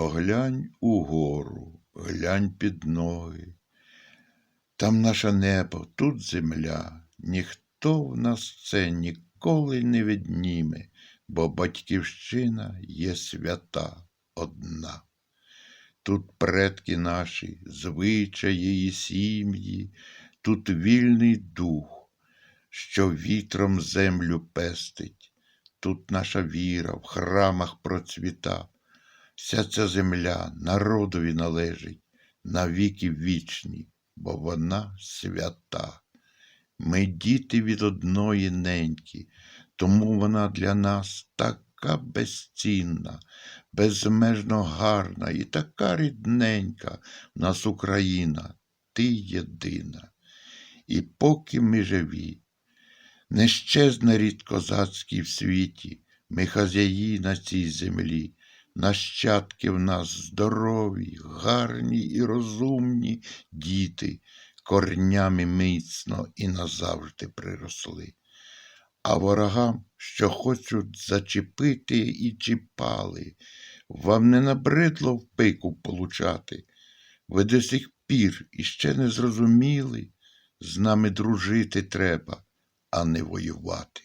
Поглянь угору, глянь під ноги. Там наше небо, тут земля. Ніхто в нас це ніколи не відніме, бо батьківщина є свята одна. Тут предки наші, звичаї і сім'ї, тут вільний дух, що вітром землю пестить, тут наша віра в храмах процвіта. Вся ця земля народові належить навіки вічні, бо вона свята. Ми діти від одної неньки, тому вона для нас така безцінна, безмежно гарна і така рідненька в нас Україна, ти єдина. І поки ми живі, не щезне рід козацький в світі, ми хазяї на цій землі, нащадки в нас здорові, гарні і розумні діти, корнями міцно і назавжди приросли. А ворогам, що хочуть зачепити і чіпали, вам не набридло в пику получати. Ви до сих пір іще не зрозуміли, з нами дружити треба, а не воювати.